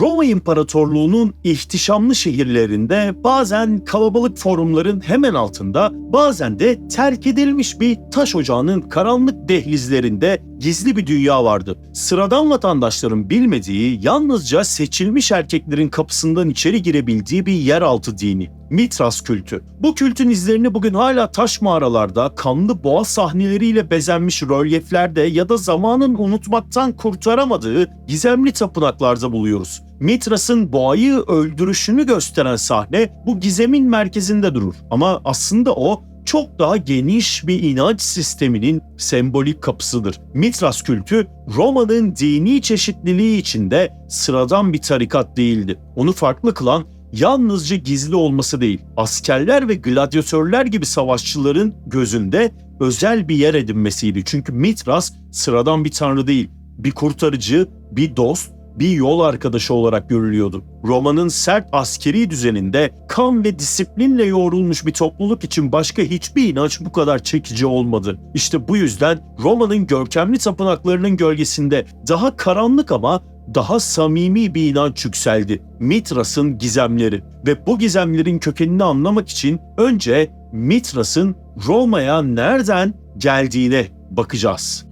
Roma İmparatorluğu'nun ihtişamlı şehirlerinde bazen kalabalık forumların hemen altında, bazen de terk edilmiş bir taş ocağının karanlık dehlizlerinde gizli bir dünya vardı. Sıradan vatandaşların bilmediği, yalnızca seçilmiş erkeklerin kapısından içeri girebildiği bir yeraltı dini. Mitras kültü. Bu kültün izlerini bugün hala taş mağaralarda, kanlı boğa sahneleriyle bezenmiş rölyeflerde ya da zamanın unutmaktan kurtaramadığı gizemli tapınaklarda buluyoruz. Mitras'ın boğayı öldürüşünü gösteren sahne bu gizemin merkezinde durur. Ama aslında o çok daha geniş bir inanç sisteminin sembolik kapısıdır. Mitras kültü Roma'nın dini çeşitliliği içinde sıradan bir tarikat değildi. Onu farklı kılan yalnızca gizli olması değil, askerler ve gladyatörler gibi savaşçıların gözünde özel bir yer edinmesiydi. Çünkü Mitras sıradan bir tanrı değil, bir kurtarıcı, bir dost, bir yol arkadaşı olarak görülüyordu. Roma'nın sert askeri düzeninde kan ve disiplinle yoğrulmuş bir topluluk için başka hiçbir inanç bu kadar çekici olmadı. İşte bu yüzden Roma'nın görkemli tapınaklarının gölgesinde daha karanlık ama daha samimi bir inanç yükseldi. Mitras'ın gizemleri ve bu gizemlerin kökenini anlamak için önce Mitras'ın Roma'ya nereden geldiğine bakacağız.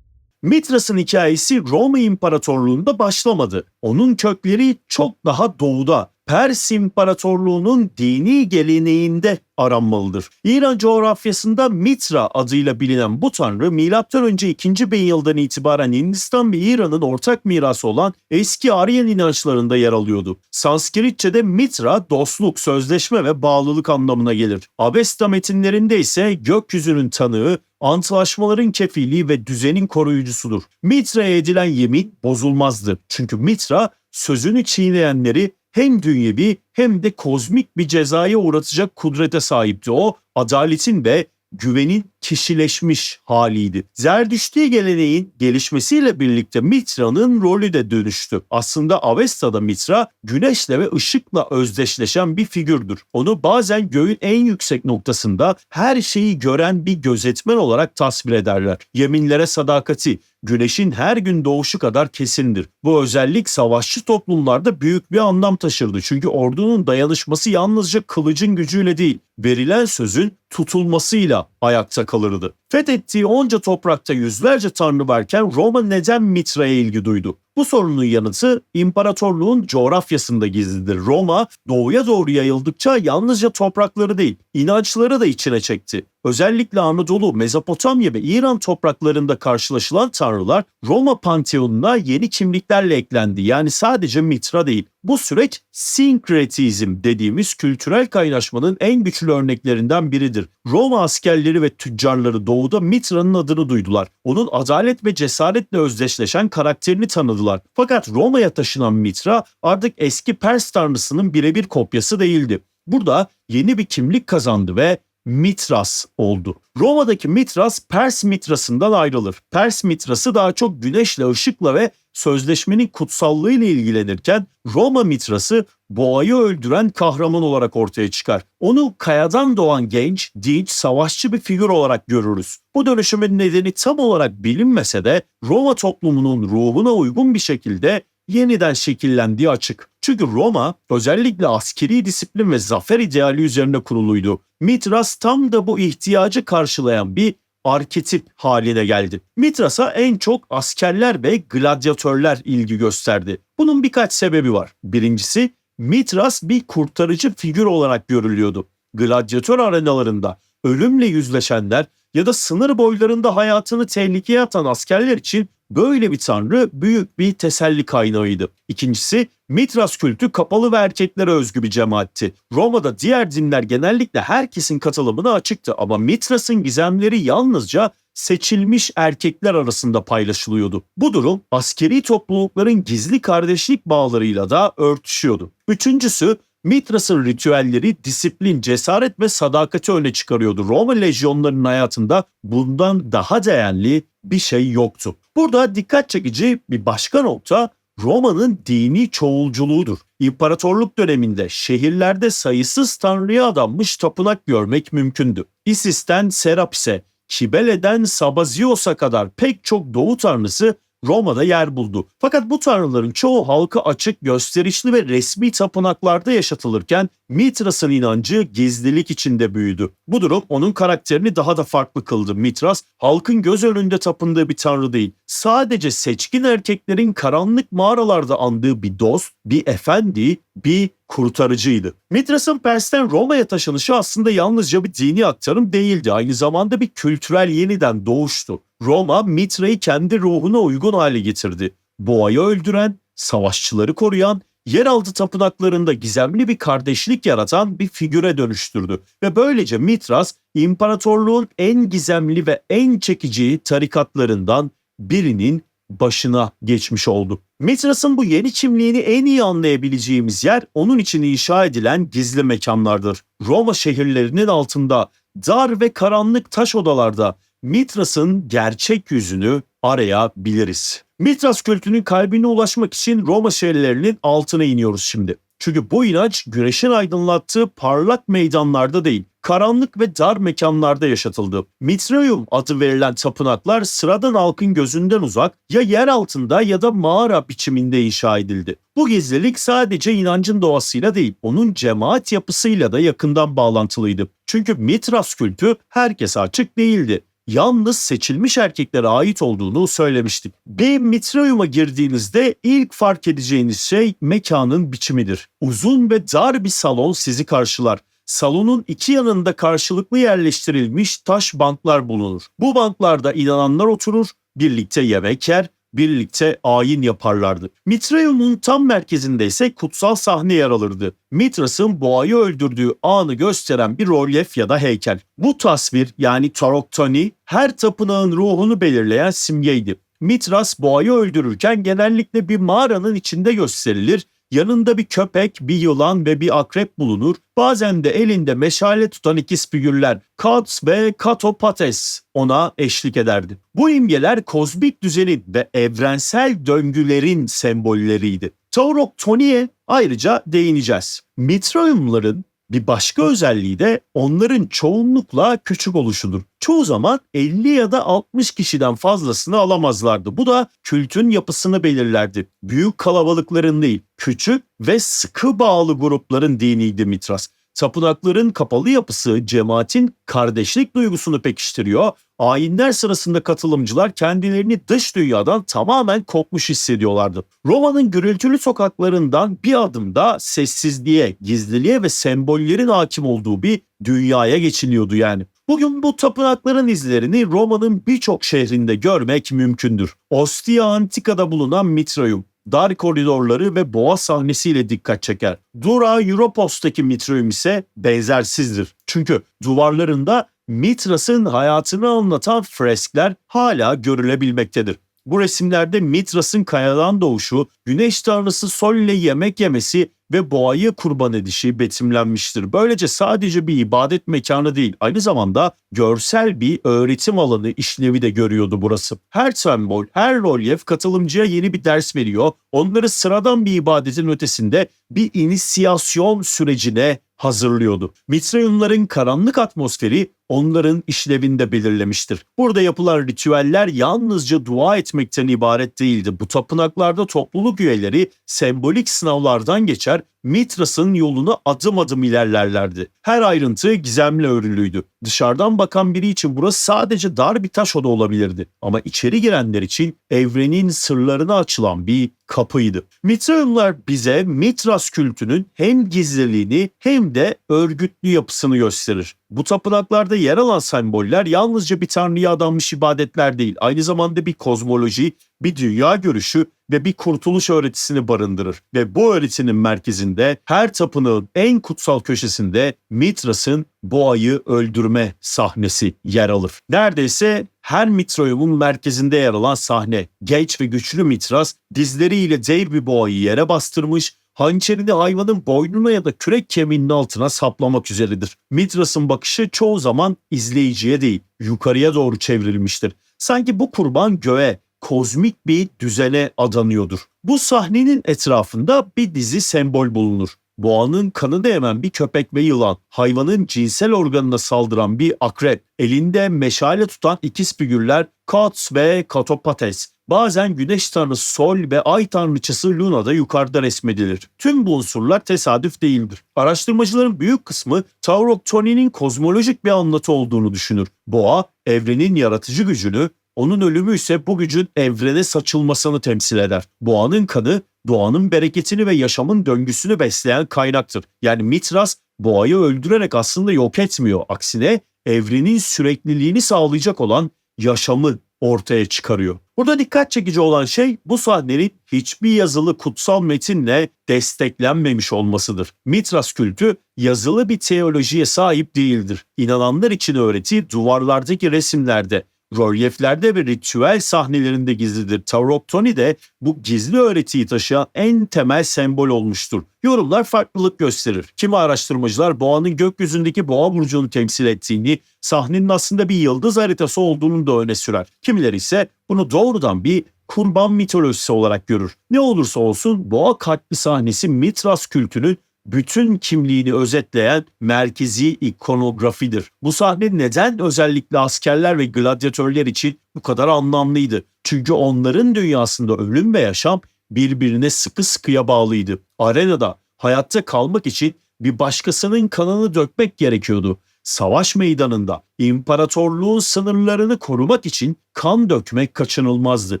Mitras'ın hikayesi Roma İmparatorluğu'nda başlamadı. Onun kökleri çok daha doğuda, Pers İmparatorluğu'nun dini geleneğinde aranmalıdır. İran coğrafyasında Mitra adıyla bilinen bu tanrı M.Ö. 2. bin yıldan itibaren Hindistan ve İran'ın ortak mirası olan eski Aryan inançlarında yer alıyordu. Sanskritçe'de Mitra dostluk, sözleşme ve bağlılık anlamına gelir. Avesta metinlerinde ise gökyüzünün tanığı, antlaşmaların kefili ve düzenin koruyucusudur. Mitra'ya edilen yemin bozulmazdı. Çünkü Mitra sözünü çiğneyenleri hem dünyevi hem de kozmik bir cezaya uğratacak kudrete sahipti. O adaletin ve güvenin kişileşmiş haliydi. Zerdüşti geleneğin gelişmesiyle birlikte Mitra'nın rolü de dönüştü. Aslında Avesta'da Mitra güneşle ve ışıkla özdeşleşen bir figürdür. Onu bazen göğün en yüksek noktasında her şeyi gören bir gözetmen olarak tasvir ederler. Yeminlere sadakati, güneşin her gün doğuşu kadar kesindir. Bu özellik savaşçı toplumlarda büyük bir anlam taşırdı. Çünkü ordunun dayanışması yalnızca kılıcın gücüyle değil, verilen sözün tutulmasıyla ayakta kalırdı. Fethettiği onca toprakta yüzlerce tanrı varken Roma neden Mitra'ya ilgi duydu? Bu sorunun yanıtı imparatorluğun coğrafyasında gizlidir. Roma doğuya doğru yayıldıkça yalnızca toprakları değil, inançları da içine çekti. Özellikle Anadolu, Mezopotamya ve İran topraklarında karşılaşılan tanrılar Roma panteonuna yeni kimliklerle eklendi. Yani sadece Mitra değil. Bu süreç sinkretizm dediğimiz kültürel kaynaşmanın en güçlü örneklerinden biridir. Roma askerleri ve tüccarları doğuda Mitra'nın adını duydular. Onun adalet ve cesaretle özdeşleşen karakterini tanıdılar. Fakat Roma'ya taşınan Mitra artık eski Pers tanrısının birebir kopyası değildi. Burada yeni bir kimlik kazandı ve Mitras oldu. Roma'daki Mitras Pers Mitras'ından ayrılır. Pers Mitrası daha çok güneşle, ışıkla ve sözleşmenin kutsallığı ile ilgilenirken Roma Mitrası boğayı öldüren kahraman olarak ortaya çıkar. Onu kayadan doğan genç, dinç, savaşçı bir figür olarak görürüz. Bu dönüşümün nedeni tam olarak bilinmese de Roma toplumunun ruhuna uygun bir şekilde yeniden şekillendiği açık. Çünkü Roma özellikle askeri disiplin ve zafer ideali üzerine kuruluydu. Mitras tam da bu ihtiyacı karşılayan bir arketip haline geldi. Mitras'a en çok askerler ve gladyatörler ilgi gösterdi. Bunun birkaç sebebi var. Birincisi Mitras bir kurtarıcı figür olarak görülüyordu. Gladyatör arenalarında ölümle yüzleşenler ya da sınır boylarında hayatını tehlikeye atan askerler için böyle bir tanrı büyük bir teselli kaynağıydı. İkincisi Mitras kültü kapalı ve erkeklere özgü bir cemaatti. Roma'da diğer dinler genellikle herkesin katılımına açıktı ama Mitras'ın gizemleri yalnızca seçilmiş erkekler arasında paylaşılıyordu. Bu durum askeri toplulukların gizli kardeşlik bağlarıyla da örtüşüyordu. Üçüncüsü Mitras'ın ritüelleri disiplin, cesaret ve sadakati öne çıkarıyordu. Roma lejyonlarının hayatında bundan daha değerli bir şey yoktu. Burada dikkat çekici bir başka nokta Roma'nın dini çoğulculuğudur. İmparatorluk döneminde şehirlerde sayısız tanrıya adanmış tapınak görmek mümkündü. Isis'ten Serapis'e, Kibele'den Sabazios'a kadar pek çok doğu tanrısı Roma'da yer buldu. Fakat bu tanrıların çoğu halka açık, gösterişli ve resmi tapınaklarda yaşatılırken Mitras'ın inancı gizlilik içinde büyüdü. Bu durum onun karakterini daha da farklı kıldı. Mitras halkın göz önünde tapındığı bir tanrı değil. Sadece seçkin erkeklerin karanlık mağaralarda andığı bir dost, bir efendi, bir kurtarıcıydı. Mitras'ın Pers'ten Roma'ya taşınışı aslında yalnızca bir dini aktarım değildi. Aynı zamanda bir kültürel yeniden doğuştu. Roma Mitra'yı kendi ruhuna uygun hale getirdi. Boğayı öldüren, savaşçıları koruyan, yeraltı tapınaklarında gizemli bir kardeşlik yaratan bir figüre dönüştürdü. Ve böylece Mitras, imparatorluğun en gizemli ve en çekici tarikatlarından birinin başına geçmiş oldu. Mitras'ın bu yeni kimliğini en iyi anlayabileceğimiz yer onun için inşa edilen gizli mekanlardır. Roma şehirlerinin altında dar ve karanlık taş odalarda Mitras'ın gerçek yüzünü arayabiliriz. Mitras kültünün kalbine ulaşmak için Roma şehirlerinin altına iniyoruz şimdi. Çünkü bu inanç güneşin aydınlattığı parlak meydanlarda değil, karanlık ve dar mekanlarda yaşatıldı. Mitraium adı verilen tapınaklar sıradan halkın gözünden uzak ya yer altında ya da mağara biçiminde inşa edildi. Bu gizlilik sadece inancın doğasıyla değil, onun cemaat yapısıyla da yakından bağlantılıydı. Çünkü Mitras kültü herkese açık değildi yalnız seçilmiş erkeklere ait olduğunu söylemiştik. Bir mitrayuma girdiğinizde ilk fark edeceğiniz şey mekanın biçimidir. Uzun ve dar bir salon sizi karşılar. Salonun iki yanında karşılıklı yerleştirilmiş taş banklar bulunur. Bu banklarda inananlar oturur, birlikte yemek yer, birlikte ayin yaparlardı. Mitraium'un tam merkezinde ise kutsal sahne yer alırdı. Mitras'ın boğayı öldürdüğü anı gösteren bir rolyef ya da heykel. Bu tasvir yani taroktoni her tapınağın ruhunu belirleyen simgeydi. Mitras boğayı öldürürken genellikle bir mağaranın içinde gösterilir Yanında bir köpek, bir yılan ve bir akrep bulunur. Bazen de elinde meşale tutan ikiz figürler Kats ve Katopates ona eşlik ederdi. Bu imgeler kozmik düzenin ve evrensel döngülerin sembolleriydi. Taurok Tony'e ayrıca değineceğiz. Mitraiumların bir başka özelliği de onların çoğunlukla küçük oluşudur. Çoğu zaman 50 ya da 60 kişiden fazlasını alamazlardı. Bu da kültün yapısını belirlerdi. Büyük kalabalıkların değil, küçük ve sıkı bağlı grupların diniydi Mitras. Tapınakların kapalı yapısı cemaatin kardeşlik duygusunu pekiştiriyor. Ayinler sırasında katılımcılar kendilerini dış dünyadan tamamen kopmuş hissediyorlardı. Roma'nın gürültülü sokaklarından bir adımda sessizliğe, gizliliğe ve sembollerin hakim olduğu bir dünyaya geçiliyordu yani. Bugün bu tapınakların izlerini Roma'nın birçok şehrinde görmek mümkündür. Ostia Antika'da bulunan Mitraium, dar koridorları ve boğa sahnesiyle dikkat çeker. Dura Europos'taki Mitrium ise benzersizdir. Çünkü duvarlarında Mitras'ın hayatını anlatan freskler hala görülebilmektedir. Bu resimlerde Mitras'ın kayadan doğuşu, güneş tanrısı Sol ile yemek yemesi ve boğayı kurban edişi betimlenmiştir. Böylece sadece bir ibadet mekanı değil, aynı zamanda görsel bir öğretim alanı işlevi de görüyordu burası. Her sembol, her rolyef katılımcıya yeni bir ders veriyor. Onları sıradan bir ibadetin ötesinde bir inisiyasyon sürecine hazırlıyordu. Mitrayumların karanlık atmosferi onların işlevinde belirlemiştir. Burada yapılan ritüeller yalnızca dua etmekten ibaret değildi. Bu tapınaklarda topluluk üyeleri sembolik sınavlardan geçer, Mitras'ın yolunu adım adım ilerlerlerdi. Her ayrıntı gizemli örülüydü. Dışarıdan bakan biri için burası sadece dar bir taş oda olabilirdi. Ama içeri girenler için evrenin sırlarına açılan bir kapıydı. Mitraeumlar bize Mitras kültünün hem gizliliğini hem de örgütlü yapısını gösterir. Bu tapınaklarda yer alan semboller yalnızca bir tanrıya adanmış ibadetler değil, aynı zamanda bir kozmoloji, bir dünya görüşü ve bir kurtuluş öğretisini barındırır. Ve bu öğretinin merkezinde her tapınağın en kutsal köşesinde Mitras'ın boğayı öldürme sahnesi yer alır. Neredeyse her Mitroyum'un merkezinde yer alan sahne. Genç ve güçlü Mitras dizleriyle dev bir boğayı yere bastırmış hançerini hayvanın boynuna ya da kürek kemiğinin altına saplamak üzeredir. Mitras'ın bakışı çoğu zaman izleyiciye değil, yukarıya doğru çevrilmiştir. Sanki bu kurban göğe, kozmik bir düzene adanıyordur. Bu sahnenin etrafında bir dizi sembol bulunur. boğanın kanını emen bir köpek ve yılan, hayvanın cinsel organına saldıran bir akrep, elinde meşale tutan ikiz figürler Kats ve Katopates, bazen güneş tanrısı Sol ve ay tanrıçası Luna da yukarıda resmedilir. Tüm bu unsurlar tesadüf değildir. Araştırmacıların büyük kısmı Taurok Tony'nin kozmolojik bir anlatı olduğunu düşünür. Boğa, evrenin yaratıcı gücünü, onun ölümü ise bu gücün evrene saçılmasını temsil eder. Boğanın kanı doğanın bereketini ve yaşamın döngüsünü besleyen kaynaktır. Yani Mitras boğayı öldürerek aslında yok etmiyor. Aksine evrenin sürekliliğini sağlayacak olan yaşamı ortaya çıkarıyor. Burada dikkat çekici olan şey bu sahnenin hiçbir yazılı kutsal metinle desteklenmemiş olmasıdır. Mitras kültü yazılı bir teolojiye sahip değildir. İnananlar için öğreti duvarlardaki resimlerde, rölyeflerde ve ritüel sahnelerinde gizlidir. Tarot Tony de bu gizli öğretiyi taşıyan en temel sembol olmuştur. Yorumlar farklılık gösterir. Kimi araştırmacılar boğanın gökyüzündeki boğa burcunu temsil ettiğini, sahnenin aslında bir yıldız haritası olduğunu da öne sürer. Kimileri ise bunu doğrudan bir kurban mitolojisi olarak görür. Ne olursa olsun boğa katli sahnesi Mitras kültünün bütün kimliğini özetleyen merkezi ikonografidir. Bu sahne neden özellikle askerler ve gladyatörler için bu kadar anlamlıydı? Çünkü onların dünyasında ölüm ve yaşam birbirine sıkı sıkıya bağlıydı. Arenada hayatta kalmak için bir başkasının kanını dökmek gerekiyordu. Savaş meydanında imparatorluğun sınırlarını korumak için kan dökmek kaçınılmazdı.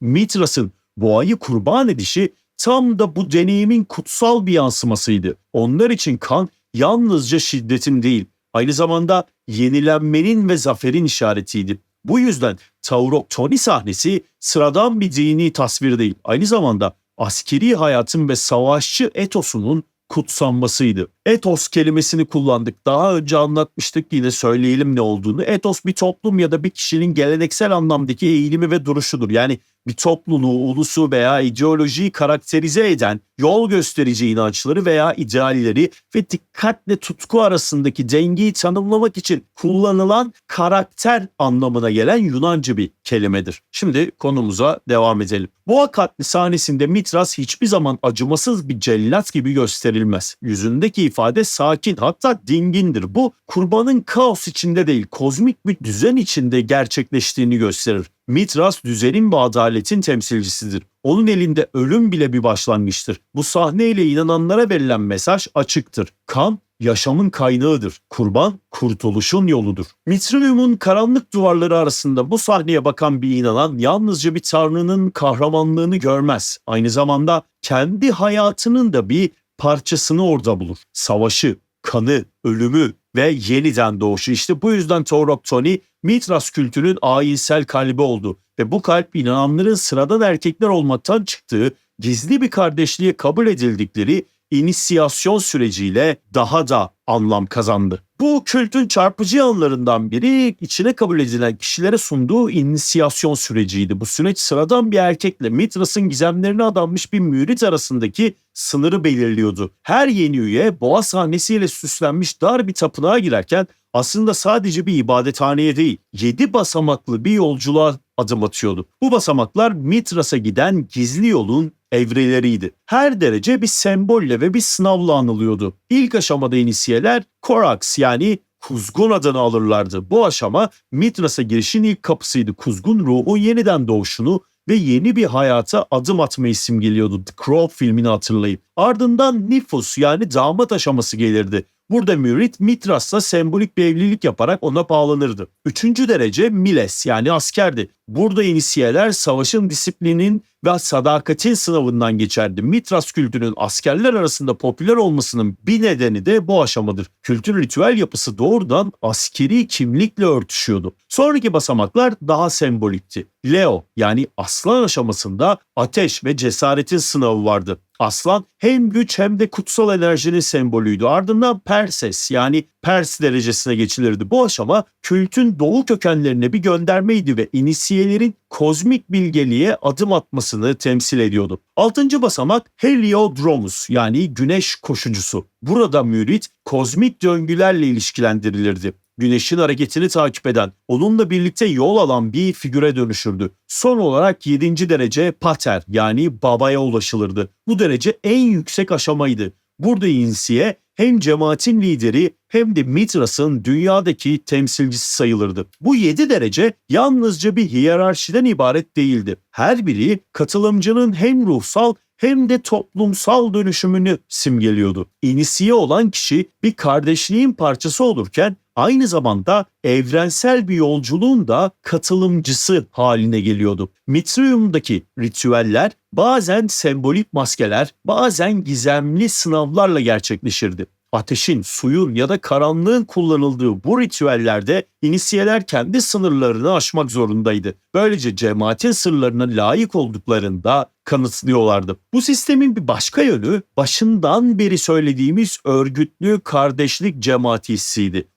Mitras'ın boğayı kurban edişi tam da bu deneyimin kutsal bir yansımasıydı. Onlar için kan yalnızca şiddetin değil, aynı zamanda yenilenmenin ve zaferin işaretiydi. Bu yüzden Taurok Tony sahnesi sıradan bir dini tasvir değil, aynı zamanda askeri hayatın ve savaşçı etosunun kutsanmasıydı. Etos kelimesini kullandık. Daha önce anlatmıştık yine söyleyelim ne olduğunu. Etos bir toplum ya da bir kişinin geleneksel anlamdaki eğilimi ve duruşudur. Yani bir topluluğu, ulusu veya ideolojiyi karakterize eden yol gösterici inançları veya idealleri ve dikkatle tutku arasındaki dengeyi tanımlamak için kullanılan karakter anlamına gelen Yunanca bir kelimedir. Şimdi konumuza devam edelim. Boğa katli sahnesinde Mitras hiçbir zaman acımasız bir cellat gibi gösterilmez. Yüzündeki ifade sakin hatta dingindir. Bu kurbanın kaos içinde değil kozmik bir düzen içinde gerçekleştiğini gösterir. Mitras düzenin ve adaletin temsilcisidir. Onun elinde ölüm bile bir başlangıçtır. Bu sahneyle inananlara verilen mesaj açıktır. Kan yaşamın kaynağıdır. Kurban kurtuluşun yoludur. Mitrium'un karanlık duvarları arasında bu sahneye bakan bir inanan yalnızca bir tanrının kahramanlığını görmez. Aynı zamanda kendi hayatının da bir parçasını orada bulur. Savaşı, kanı, ölümü ve yeniden doğuşu. İşte bu yüzden Torok Tony Mitras kültünün ayinsel kalbi oldu ve bu kalp inananların sıradan erkekler olmaktan çıktığı gizli bir kardeşliğe kabul edildikleri inisiyasyon süreciyle daha da anlam kazandı. Bu kültün çarpıcı yanlarından biri içine kabul edilen kişilere sunduğu inisiyasyon süreciydi. Bu süreç sıradan bir erkekle Mitras'ın gizemlerine adanmış bir mürit arasındaki sınırı belirliyordu. Her yeni üye boğa sahnesiyle süslenmiş dar bir tapınağa girerken aslında sadece bir ibadethaneye değil, yedi basamaklı bir yolculuğa adım atıyordu. Bu basamaklar Mitras'a giden gizli yolun evreleriydi. Her derece bir sembolle ve bir sınavla anılıyordu. İlk aşamada inisiyeler Korax yani Kuzgun adını alırlardı. Bu aşama Mitras'a girişin ilk kapısıydı. Kuzgun ruhun yeniden doğuşunu ve yeni bir hayata adım atmayı simgeliyordu. The Crow filmini hatırlayıp. Ardından Nifus yani damat aşaması gelirdi. Burada mürit Mitras'la sembolik bir evlilik yaparak ona bağlanırdı. Üçüncü derece Miles yani askerdi. Burada inisiyeler savaşın disiplinin ve sadakatin sınavından geçerdi. Mitras kültünün askerler arasında popüler olmasının bir nedeni de bu aşamadır. Kültür ritüel yapısı doğrudan askeri kimlikle örtüşüyordu. Sonraki basamaklar daha sembolikti. Leo yani aslan aşamasında ateş ve cesaretin sınavı vardı. Aslan hem güç hem de kutsal enerjinin sembolüydü. Ardından Perses yani Pers derecesine geçilirdi. Bu aşama kültün doğu kökenlerine bir göndermeydi ve inisiyelerin kozmik bilgeliğe adım atmasını temsil ediyordu. Altıncı basamak Heliodromus yani güneş koşucusu. Burada mürit kozmik döngülerle ilişkilendirilirdi güneşin hareketini takip eden, onunla birlikte yol alan bir figüre dönüşürdü. Son olarak 7. derece pater yani babaya ulaşılırdı. Bu derece en yüksek aşamaydı. Burada İnsiye hem cemaatin lideri hem de Mitras'ın dünyadaki temsilcisi sayılırdı. Bu yedi derece yalnızca bir hiyerarşiden ibaret değildi. Her biri katılımcının hem ruhsal hem de toplumsal dönüşümünü simgeliyordu. İnisiye olan kişi bir kardeşliğin parçası olurken aynı zamanda evrensel bir yolculuğun da katılımcısı haline geliyordu. Mitrium'daki ritüeller bazen sembolik maskeler, bazen gizemli sınavlarla gerçekleşirdi. Ateşin, suyun ya da karanlığın kullanıldığı bu ritüellerde inisiyeler kendi sınırlarını aşmak zorundaydı. Böylece cemaatin sırlarına layık olduklarında kanıtlıyorlardı. Bu sistemin bir başka yönü başından beri söylediğimiz örgütlü kardeşlik cemaati.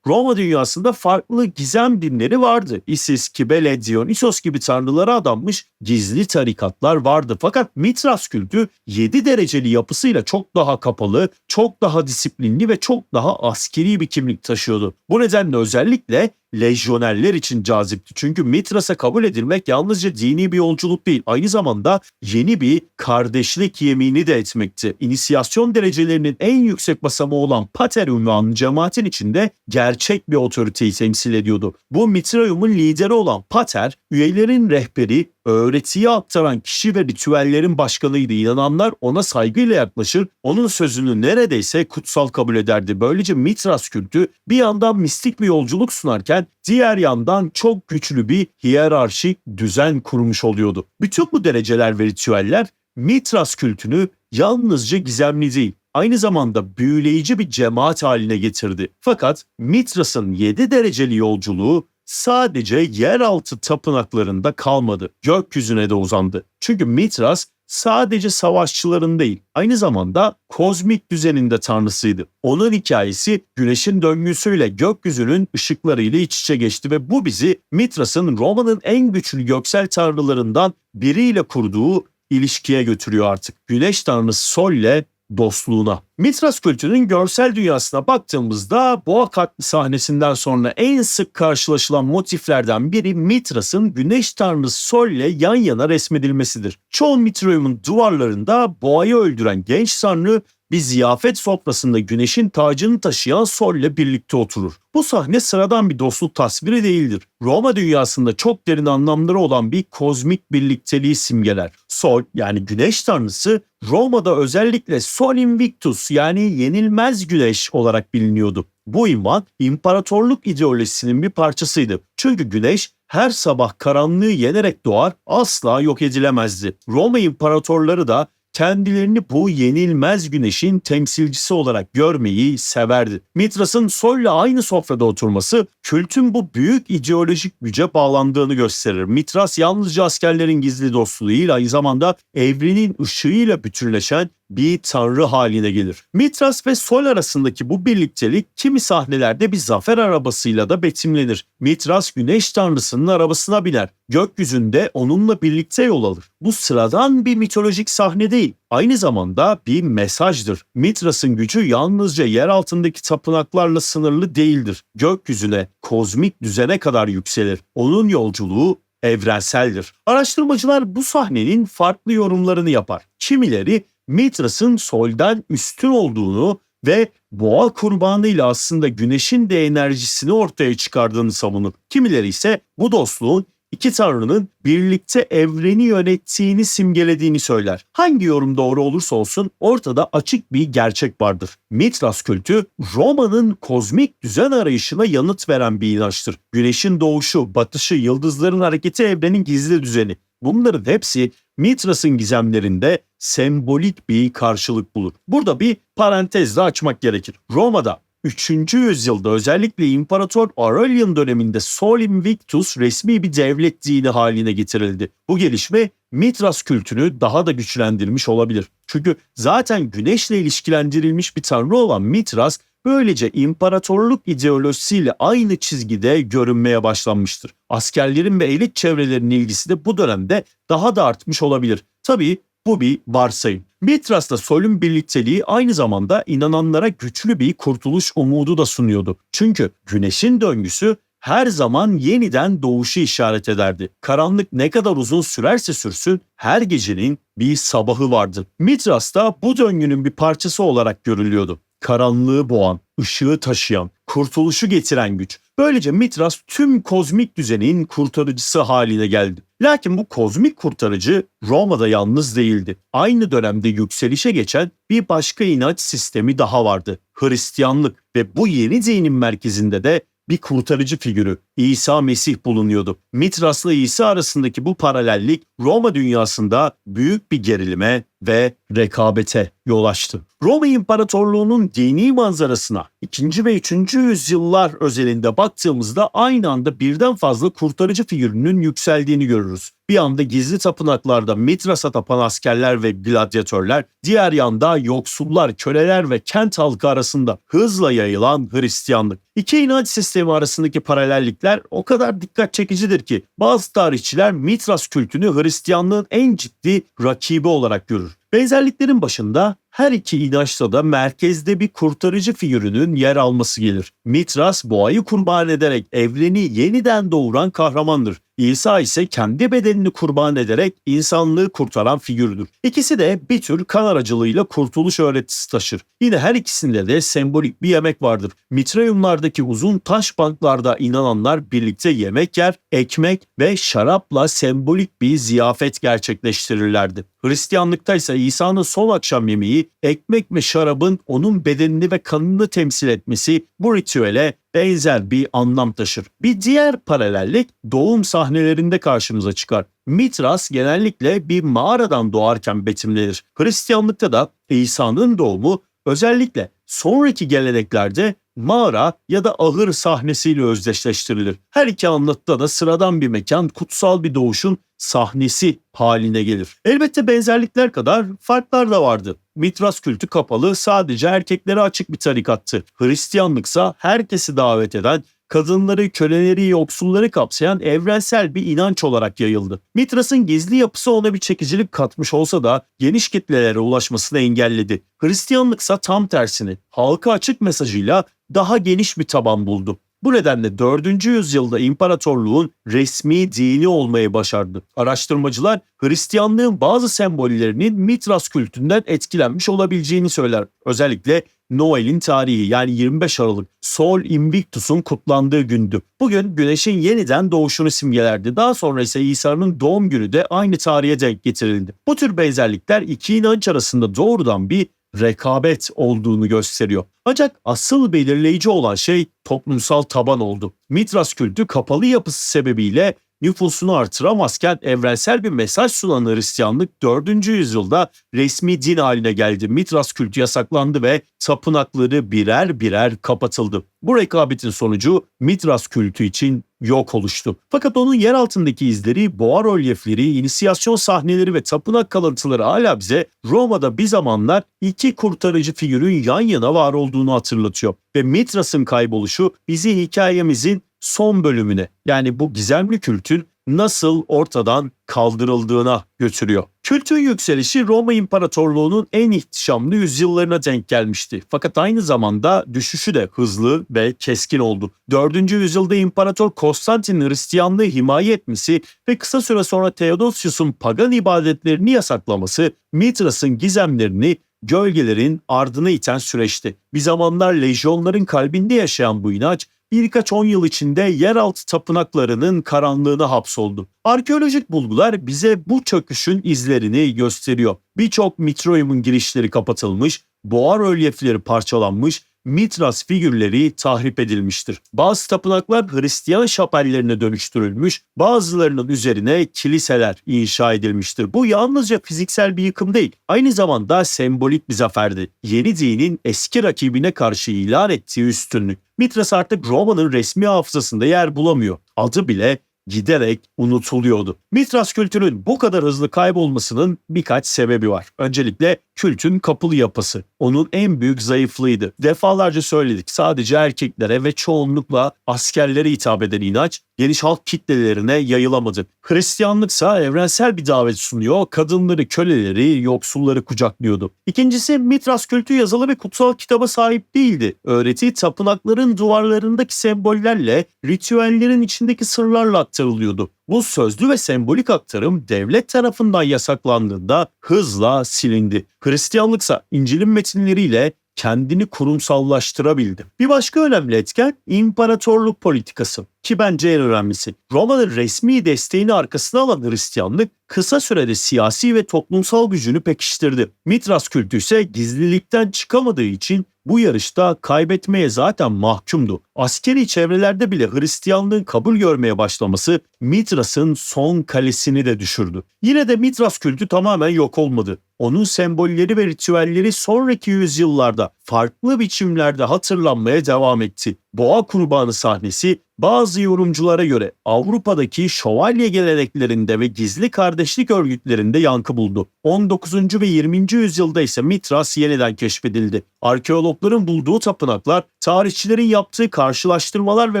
Roma dünyasında farklı gizem dinleri vardı. Isis, Kibele, Dionysos gibi tanrılara adanmış gizli tarikatlar vardı. Fakat Mitras kültü 7 dereceli yapısıyla çok daha kapalı, çok daha disiplinli ve çok daha askeri bir kimlik taşıyordu. Bu nedenle özellikle lejyonerler için cazipti. Çünkü Mitras'a kabul edilmek yalnızca dini bir yolculuk değil, aynı zamanda yeni bir kardeşlik yemini de etmekti. İnisiyasyon derecelerinin en yüksek basamağı olan Pater ünvanı cemaatin içinde gerçek bir otoriteyi temsil ediyordu. Bu Mitraium'un lideri olan Pater, üyelerin rehberi, öğretiyi aktaran kişi ve ritüellerin başkanıydı. İnananlar ona saygıyla yaklaşır, onun sözünü neredeyse kutsal kabul ederdi. Böylece Mitras kültü bir yandan mistik bir yolculuk sunarken diğer yandan çok güçlü bir hiyerarşik düzen kurmuş oluyordu. Bütün bu dereceler ve ritüeller Mitras kültünü yalnızca gizemli değil, aynı zamanda büyüleyici bir cemaat haline getirdi. Fakat Mitras'ın 7 dereceli yolculuğu sadece yeraltı tapınaklarında kalmadı. Gökyüzüne de uzandı. Çünkü Mitras sadece savaşçıların değil, aynı zamanda kozmik düzeninde tanrısıydı. Onun hikayesi güneşin döngüsüyle gökyüzünün ışıklarıyla iç içe geçti ve bu bizi Mitras'ın Roma'nın en güçlü göksel tanrılarından biriyle kurduğu ilişkiye götürüyor artık. Güneş tanrısı Sol ile dostluğuna. Mitras kültünün görsel dünyasına baktığımızda boğa katli sahnesinden sonra en sık karşılaşılan motiflerden biri Mitras'ın güneş tanrısı Sol ile yan yana resmedilmesidir. Çoğu Mitrium'un duvarlarında boğayı öldüren genç tanrı bir ziyafet sofrasında güneşin tacını taşıyan Sol ile birlikte oturur. Bu sahne sıradan bir dostluk tasviri değildir. Roma dünyasında çok derin anlamları olan bir kozmik birlikteliği simgeler. Sol yani güneş tanrısı Roma'da özellikle Sol Invictus yani yenilmez güneş olarak biliniyordu. Bu ünvan imparatorluk ideolojisinin bir parçasıydı. Çünkü güneş her sabah karanlığı yenerek doğar asla yok edilemezdi. Roma imparatorları da kendilerini bu yenilmez güneşin temsilcisi olarak görmeyi severdi. Mitras'ın Sol'la aynı sofrada oturması kültün bu büyük ideolojik güce bağlandığını gösterir. Mitras yalnızca askerlerin gizli dostu değil aynı zamanda evrenin ışığıyla bütünleşen bir tanrı haline gelir. Mitras ve Sol arasındaki bu birliktelik kimi sahnelerde bir zafer arabasıyla da betimlenir. Mitras güneş tanrısının arabasına biner. Gökyüzünde onunla birlikte yol alır. Bu sıradan bir mitolojik sahne değil. Aynı zamanda bir mesajdır. Mitras'ın gücü yalnızca yer altındaki tapınaklarla sınırlı değildir. Gökyüzüne, kozmik düzene kadar yükselir. Onun yolculuğu evrenseldir. Araştırmacılar bu sahnenin farklı yorumlarını yapar. Kimileri Mitras'ın soldan üstün olduğunu ve boğa kurbanıyla aslında güneşin de enerjisini ortaya çıkardığını savunur. Kimileri ise bu dostluğun iki tanrının birlikte evreni yönettiğini simgelediğini söyler. Hangi yorum doğru olursa olsun ortada açık bir gerçek vardır. Mitras kültü Roma'nın kozmik düzen arayışına yanıt veren bir inançtır. Güneşin doğuşu, batışı, yıldızların hareketi evrenin gizli düzeni. Bunların hepsi Mitras'ın gizemlerinde sembolik bir karşılık bulur. Burada bir parantez de açmak gerekir. Roma'da 3. yüzyılda özellikle İmparator Aurelian döneminde Sol Invictus resmi bir devlet dini haline getirildi. Bu gelişme Mitras kültünü daha da güçlendirmiş olabilir. Çünkü zaten güneşle ilişkilendirilmiş bir tanrı olan Mitras böylece imparatorluk ideolojisiyle aynı çizgide görünmeye başlanmıştır. Askerlerin ve elit çevrelerinin ilgisi de bu dönemde daha da artmış olabilir. Tabii bu bir varsayım. Mitras'ta Sol'ün birlikteliği aynı zamanda inananlara güçlü bir kurtuluş umudu da sunuyordu. Çünkü güneşin döngüsü her zaman yeniden doğuşu işaret ederdi. Karanlık ne kadar uzun sürerse sürsün her gecenin bir sabahı vardı. Mitras da bu döngünün bir parçası olarak görülüyordu. Karanlığı boğan, ışığı taşıyan, kurtuluşu getiren güç. Böylece Mitras tüm kozmik düzenin kurtarıcısı haline geldi. Lakin bu kozmik kurtarıcı Roma'da yalnız değildi. Aynı dönemde yükselişe geçen bir başka inanç sistemi daha vardı. Hristiyanlık ve bu yeni dinin merkezinde de bir kurtarıcı figürü İsa Mesih bulunuyordu. Mitras'la İsa arasındaki bu paralellik Roma dünyasında büyük bir gerilime ve rekabete yol açtı. Roma İmparatorluğu'nun dini manzarasına 2. ve 3. yüzyıllar özelinde baktığımızda aynı anda birden fazla kurtarıcı figürünün yükseldiğini görürüz. Bir anda gizli tapınaklarda Mitras'a tapan askerler ve gladyatörler, diğer yanda yoksullar, köleler ve kent halkı arasında hızla yayılan Hristiyanlık. İki inanç sistemi arasındaki paralellikler o kadar dikkat çekicidir ki bazı tarihçiler Mitras kültünü Hristiyanlığın en ciddi rakibi olarak görür. Benzerliklerin başında her iki inançta da merkezde bir kurtarıcı figürünün yer alması gelir. Mitras boğayı kurban ederek evreni yeniden doğuran kahramandır. İsa ise kendi bedenini kurban ederek insanlığı kurtaran figürdür. İkisi de bir tür kan aracılığıyla kurtuluş öğretisi taşır. Yine her ikisinde de sembolik bir yemek vardır. Mitrayumlardaki uzun taş banklarda inananlar birlikte yemek yer, ekmek ve şarapla sembolik bir ziyafet gerçekleştirirlerdi. Hristiyanlıkta ise İsa'nın son akşam yemeği ekmek ve şarabın onun bedenini ve kanını temsil etmesi bu ritüele benzer bir anlam taşır. Bir diğer paralellik doğum sahnelerinde karşımıza çıkar. Mitras genellikle bir mağaradan doğarken betimlenir. Hristiyanlıkta da İsa'nın doğumu özellikle sonraki geleneklerde mağara ya da ahır sahnesiyle özdeşleştirilir. Her iki anlatıda da sıradan bir mekan kutsal bir doğuşun sahnesi haline gelir. Elbette benzerlikler kadar farklar da vardı. Mitras kültü kapalı sadece erkeklere açık bir tarikattı. Hristiyanlıksa herkesi davet eden kadınları, köleleri, yoksulları kapsayan evrensel bir inanç olarak yayıldı. Mitras'ın gizli yapısı ona bir çekicilik katmış olsa da geniş kitlelere ulaşmasını engelledi. Hristiyanlıksa tam tersini halka açık mesajıyla daha geniş bir taban buldu. Bu nedenle 4. yüzyılda imparatorluğun resmi dini olmayı başardı. Araştırmacılar Hristiyanlığın bazı sembollerinin Mitras kültünden etkilenmiş olabileceğini söyler. Özellikle Noel'in tarihi yani 25 Aralık Sol Invictus'un kutlandığı gündü. Bugün güneşin yeniden doğuşunu simgelerdi. Daha sonra ise İsa'nın doğum günü de aynı tarihe denk getirildi. Bu tür benzerlikler iki inanç arasında doğrudan bir rekabet olduğunu gösteriyor. Ancak asıl belirleyici olan şey toplumsal taban oldu. Mitras kültü kapalı yapısı sebebiyle nüfusunu artıramazken evrensel bir mesaj sunan Hristiyanlık 4. yüzyılda resmi din haline geldi. Mitras kültü yasaklandı ve tapınakları birer birer kapatıldı. Bu rekabetin sonucu Mitras kültü için yok oluştu. Fakat onun yer altındaki izleri, boğa rölyefleri, inisiyasyon sahneleri ve tapınak kalıntıları hala bize Roma'da bir zamanlar iki kurtarıcı figürün yan yana var olduğunu hatırlatıyor. Ve Mitras'ın kayboluşu bizi hikayemizin son bölümüne yani bu gizemli kültün nasıl ortadan kaldırıldığına götürüyor. Kültün yükselişi Roma İmparatorluğu'nun en ihtişamlı yüzyıllarına denk gelmişti. Fakat aynı zamanda düşüşü de hızlı ve keskin oldu. 4. yüzyılda İmparator Konstantin Hristiyanlığı himaye etmesi ve kısa süre sonra Theodosius'un pagan ibadetlerini yasaklaması Mitras'ın gizemlerini gölgelerin ardına iten süreçti. Bir zamanlar lejyonların kalbinde yaşayan bu inanç birkaç on yıl içinde yeraltı tapınaklarının karanlığına hapsoldu. Arkeolojik bulgular bize bu çöküşün izlerini gösteriyor. Birçok mitroyumun girişleri kapatılmış, boğa rölyefleri parçalanmış, Mitras figürleri tahrip edilmiştir. Bazı tapınaklar Hristiyan şapellerine dönüştürülmüş, bazılarının üzerine kiliseler inşa edilmiştir. Bu yalnızca fiziksel bir yıkım değil, aynı zamanda sembolik bir zaferdi. Yeni dinin eski rakibine karşı ilan ettiği üstünlük. Mitras artık Roma'nın resmi hafızasında yer bulamıyor. Adı bile giderek unutuluyordu. Mitras kültürün bu kadar hızlı kaybolmasının birkaç sebebi var. Öncelikle kültün kapılı yapısı. Onun en büyük zayıflığıydı. Defalarca söyledik sadece erkeklere ve çoğunlukla askerlere hitap eden inanç geniş halk kitlelerine yayılamadı. Hristiyanlıksa evrensel bir davet sunuyor, kadınları, köleleri, yoksulları kucaklıyordu. İkincisi Mitras kültü yazılı ve kutsal kitaba sahip değildi. Öğreti tapınakların duvarlarındaki sembollerle, ritüellerin içindeki sırlarla aktarılıyordu. Bu sözlü ve sembolik aktarım devlet tarafından yasaklandığında hızla silindi. Hristiyanlıksa İncil'in metinleriyle kendini kurumsallaştırabildi. Bir başka önemli etken imparatorluk politikası ki bence en önemlisi. Roma'nın resmi desteğini arkasına alan Hristiyanlık kısa sürede siyasi ve toplumsal gücünü pekiştirdi. Mitras kültü ise gizlilikten çıkamadığı için bu yarışta kaybetmeye zaten mahkumdu. Askeri çevrelerde bile Hristiyanlığın kabul görmeye başlaması Mitras'ın son kalesini de düşürdü. Yine de Mitras kültü tamamen yok olmadı. Onun sembolleri ve ritüelleri sonraki yüzyıllarda farklı biçimlerde hatırlanmaya devam etti. Boğa kurbanı sahnesi bazı yorumculara göre Avrupa'daki şövalye geleneklerinde ve gizli kardeşlik örgütlerinde yankı buldu. 19. ve 20. yüzyılda ise Mitras yeniden keşfedildi. Arkeologların bulduğu tapınaklar, tarihçilerin yaptığı karşılaştırmalar ve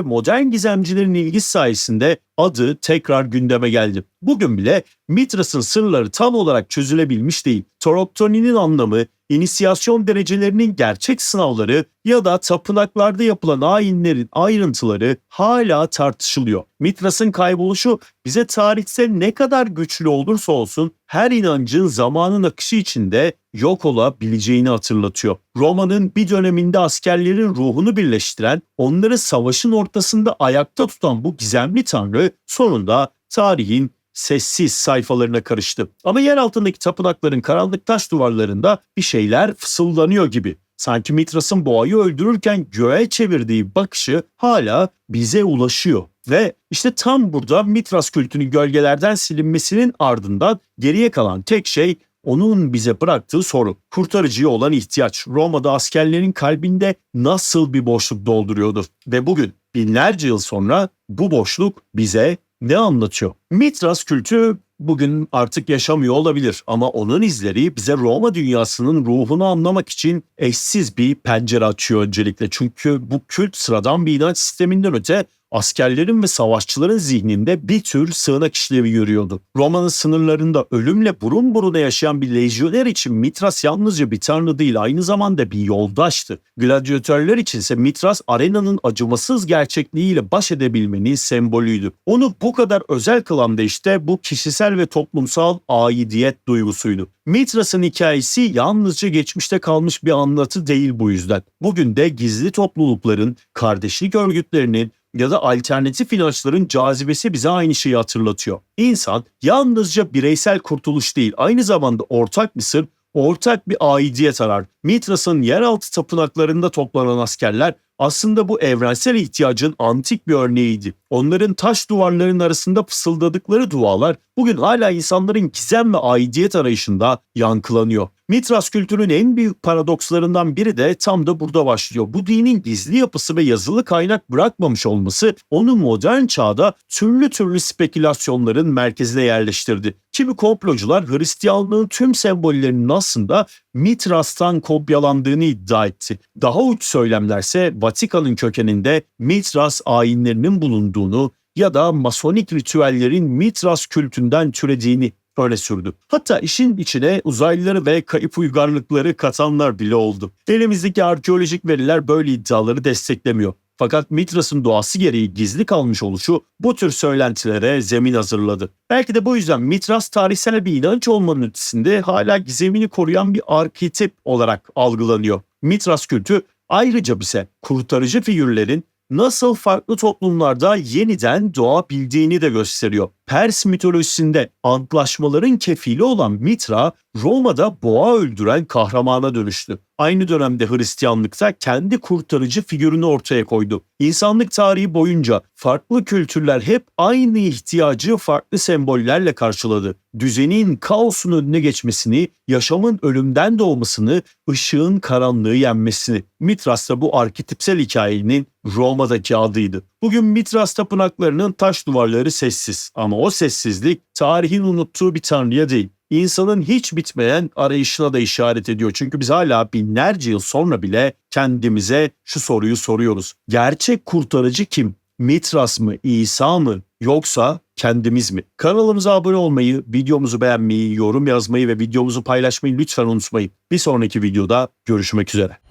modern gizemcilerin ilgisi sayesinde adı tekrar gündeme geldi. Bugün bile Mitras'ın sırları tam olarak çözülebilmiş değil. Toroktoni'nin anlamı, inisiyasyon derecelerinin gerçek sınavları ya da tapınaklarda yapılan ayinlerin ayrıntıları hala tartışılıyor. Mitras'ın kayboluşu bize tarihte ne kadar güçlü olursa olsun her inancın zamanın akışı içinde yok olabileceğini hatırlatıyor. Roma'nın bir döneminde askerlerin ruhunu birleştiren, onları savaşın ortasında ayakta tutan bu gizemli tanrı sonunda tarihin sessiz sayfalarına karıştı. Ama yer altındaki tapınakların karanlık taş duvarlarında bir şeyler fısıldanıyor gibi. Sanki Mitras'ın boğayı öldürürken göğe çevirdiği bakışı hala bize ulaşıyor. Ve işte tam burada Mitras kültünün gölgelerden silinmesinin ardından geriye kalan tek şey onun bize bıraktığı soru. Kurtarıcıya olan ihtiyaç Roma'da askerlerin kalbinde nasıl bir boşluk dolduruyordu? Ve bugün binlerce yıl sonra bu boşluk bize ne anlatıyor? Mitras kültü bugün artık yaşamıyor olabilir ama onun izleri bize Roma dünyasının ruhunu anlamak için eşsiz bir pencere açıyor öncelikle. Çünkü bu kült sıradan bir inanç sisteminden öte askerlerin ve savaşçıların zihninde bir tür sığınak işlevi yürüyordu. Roma'nın sınırlarında ölümle burun buruna yaşayan bir lejyoner için Mitras yalnızca bir tanrı değil aynı zamanda bir yoldaştı. Gladyatörler içinse Mitras arenanın acımasız gerçekliğiyle baş edebilmenin sembolüydü. Onu bu kadar özel kılan da işte bu kişisel ve toplumsal aidiyet duygusuydu. Mitras'ın hikayesi yalnızca geçmişte kalmış bir anlatı değil bu yüzden. Bugün de gizli toplulukların, kardeşlik örgütlerinin, ya da alternatif inançların cazibesi bize aynı şeyi hatırlatıyor. İnsan yalnızca bireysel kurtuluş değil, aynı zamanda ortak bir sır, ortak bir aidiyet arar. Mitras'ın yeraltı tapınaklarında toplanan askerler aslında bu evrensel ihtiyacın antik bir örneğiydi. Onların taş duvarların arasında fısıldadıkları dualar bugün hala insanların gizem ve aidiyet arayışında yankılanıyor. Mitras kültürünün en büyük paradokslarından biri de tam da burada başlıyor. Bu dinin gizli yapısı ve yazılı kaynak bırakmamış olması onu modern çağda türlü türlü spekülasyonların merkezine yerleştirdi. Kimi komplocular Hristiyanlığın tüm sembollerinin aslında Mitras'tan kopyalandığını iddia etti. Daha uç söylemlerse Vatikan'ın kökeninde Mitras ayinlerinin bulunduğunu ya da masonik ritüellerin Mitras kültünden türediğini öne sürdü. Hatta işin içine uzaylıları ve kayıp uygarlıkları katanlar bile oldu. Elimizdeki arkeolojik veriler böyle iddiaları desteklemiyor. Fakat Mitras'ın doğası gereği gizli kalmış oluşu bu tür söylentilere zemin hazırladı. Belki de bu yüzden Mitras tarihsel bir inanç olmanın ötesinde hala gizemini koruyan bir arketip olarak algılanıyor. Mitras kültü ayrıca bize kurtarıcı figürlerin nasıl farklı toplumlarda yeniden doğabildiğini de gösteriyor. Pers mitolojisinde antlaşmaların kefili olan Mitra, Roma'da boğa öldüren kahramana dönüştü. Aynı dönemde Hristiyanlıkta kendi kurtarıcı figürünü ortaya koydu. İnsanlık tarihi boyunca farklı kültürler hep aynı ihtiyacı farklı sembollerle karşıladı. Düzenin kaosun önüne geçmesini, yaşamın ölümden doğmasını, ışığın karanlığı yenmesini. Mitras da bu arketipsel hikayenin Roma'daki adıydı. Bugün Mitras tapınaklarının taş duvarları sessiz ama o sessizlik tarihin unuttuğu bir tanrıya değil. İnsanın hiç bitmeyen arayışına da işaret ediyor. Çünkü biz hala binlerce yıl sonra bile kendimize şu soruyu soruyoruz. Gerçek kurtarıcı kim? Mitras mı, İsa mı yoksa kendimiz mi? Kanalımıza abone olmayı, videomuzu beğenmeyi, yorum yazmayı ve videomuzu paylaşmayı lütfen unutmayın. Bir sonraki videoda görüşmek üzere.